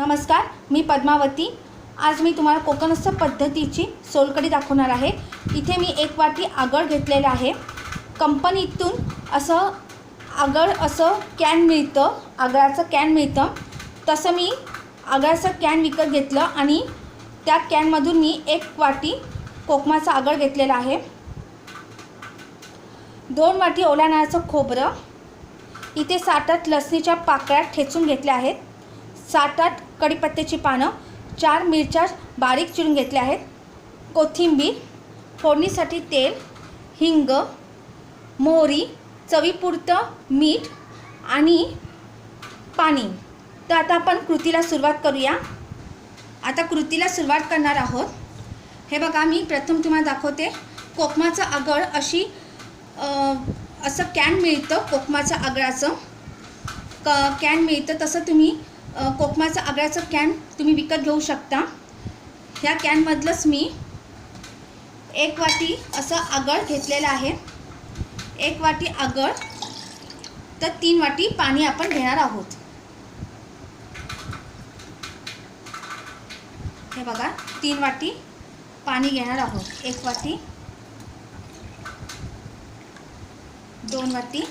नमस्कार मी पद्मावती. आज मी तुम्हाला कोकणस्थ पद्धतीची सोलकढी दाखवणार आहे. इथे मी एक वाटी आगळ घेतलेलं आहे. कंपनीतून असं आगळ असं कॅन मिळतं आगळाचं कॅन मिळतं. तसं मी आगळाचं कॅन विकत घेतलं आणि त्या कॅनमधून मी एक वाटी कोकमाचं आगळ घेतलेलं आहे. दोन वाटी ओल्या खोबरं. इथे सात आठ लसणीच्या पाकळ्या ठेचून घेतल्या आहेत. सात आठ कढीपत्त्याची पानं चार मिरच्या बारीक चिरून घेतल्या आहेत. कोथिंबीर फोडणीसाठी तेल हिंग मोहरी चवीपुरतं मीठ आणि पाणी. तर आता आपण कृतीला सुरुवात करूया. आता कृतीला सुरुवात करणार आहोत. हे बघा मी प्रथम तुम्हाला दाखवते. कोकमाचं आगळ अशी असं कॅन मिळतं कोकमाचं आगळाचं. क कॅन मिळतं तसं तुम्ही कोकमाचं आगळाचं कॅन तुम्ही विकत घेऊ शकता. ह्या कॅनमधलंच मी एक वाटी असं आगळ घेतलेलं आहे. एक वाटी आगळ तर तीन वाटी पाणी आपण घेणार आहोत. हे बघा तीन वाटी पाणी घेणार आहोत. एक वाटी दोन वाटी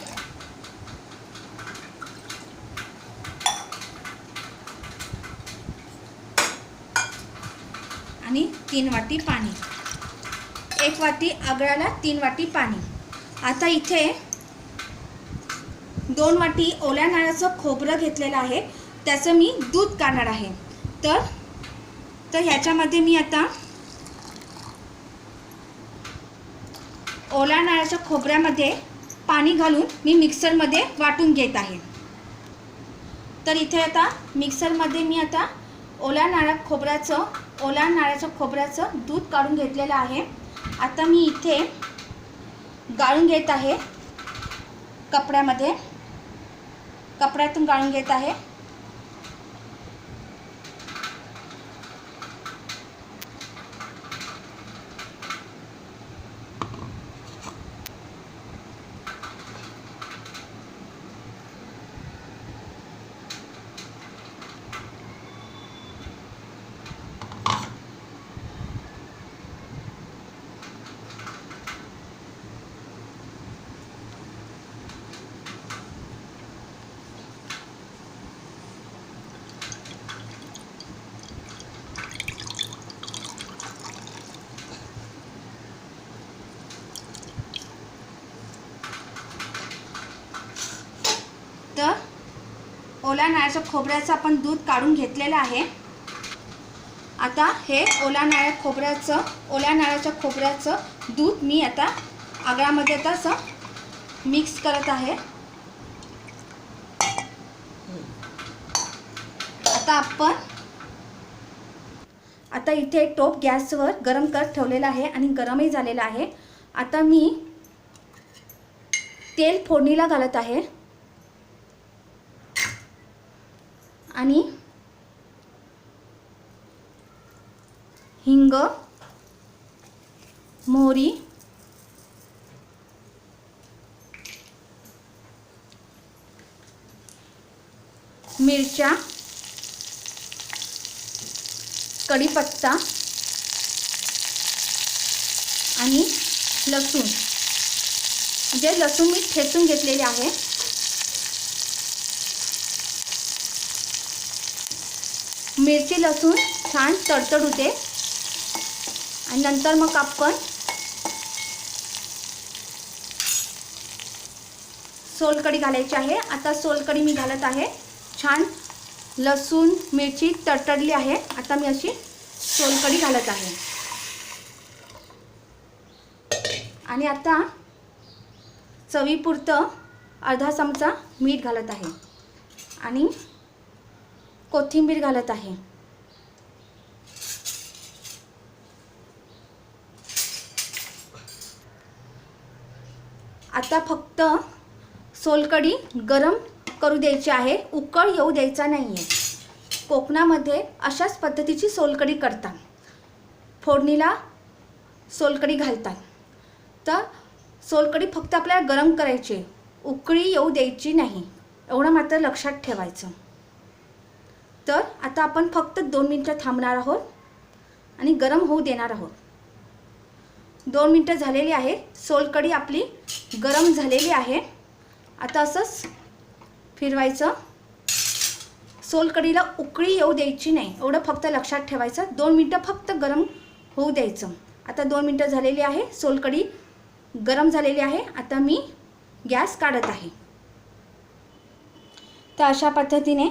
आणि तीन वाटी पाणी. एक वाटी आगळाला तीन वाटी पाणी. आता इथे दोन वाटी ओल्या नारळाचं खोबरं घेतलेलं आहे. त्याचं मी दूध काढणार आहे. तर तर ह्याच्यामध्ये मी आता ओल्या नारळाच्या खोबऱ्यामध्ये पाणी घालून मी मिक्सरमध्ये वाटून घेत आहे. तर इथे आता मिक्सरमध्ये मी आता ओला नारळ खोबऱ्याचं ओला नारळाच्या खोबऱ्याचं दूध काढून घेतलेलं आहे. आता मी इथे गाळून घेत आहे कपड्यामध्ये. कपड्यातून गाळून घेत आहे तर ओल्या नाळ्याच्या खोबऱ्याचं आपण दूध काढून घेतलेलं आहे. आता हे ओल्या नाळ्या खोबऱ्याचं ओल्या नाळ्याच्या खोबऱ्याचं दूध मी आता आगळामध्ये आता असं मिक्स करत आहे. आता आपण आता इथे टोप गॅसवर गरम करत ठेवलेला आहे आणि गरमही झालेला आहे. आता मी तेल फोडणीला घालत आहे. आणि हिंग मोहरी मिरच्या कढीपत्ता आणि लसूण. जे लसूण मी ठेचून घेतलेले आहे मिरची लसूण छान तडतड होते. आणि नंतर मग आपण सोलकढी घालायची आहे. आता सोलकढी मी घालत आहे. छान लसूण मिरची तडतडली आहे. आता मी अशी सोलकढी घालत आहे. आणि आता चवीपुरतं अर्धा चमचा मीठ घालत आहे. आणि कोथिंबीर घालत आहे. आता फक्त सोलकढी गरम करू द्यायची आहे. उकळ येऊ द्यायचा नाही आहे कोकणामध्ये अशाच पद्धतीची सोलकढी करतात. फोडणीला सोलकढी घालतात. तर सोलकढी फक्त आपल्याला गरम करायची उकळी येऊ द्यायची नाही. एवढं मात्र लक्षात ठेवायचं. तर आता आपण फक्त दोन मिनटं थांबणार आहोत आणि गरम होऊ देणार आहोत. दोन मिनटं झालेली आहे. सोलकढी आपली गरम झालेली आहे. आता असंच फिरवायचं. सोलकढीला उकळी येऊ द्यायची नाही. एवढं फक्त लक्षात ठेवायचं. दोन मिनटं फक्त गरम होऊ द्यायचं. आता दोन मिनटं झालेली आहे. सोलकढी गरम झालेली आहे. आता मी गॅस काढत आहे. तर अशा पद्धतीने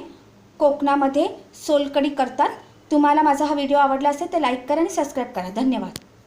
कोकणामध्ये सोलकढी करतात. तुम्हाला माझा हा व्हिडिओ आवडला असेल तर लाईक करा आणि सबस्क्राईब करा. धन्यवाद.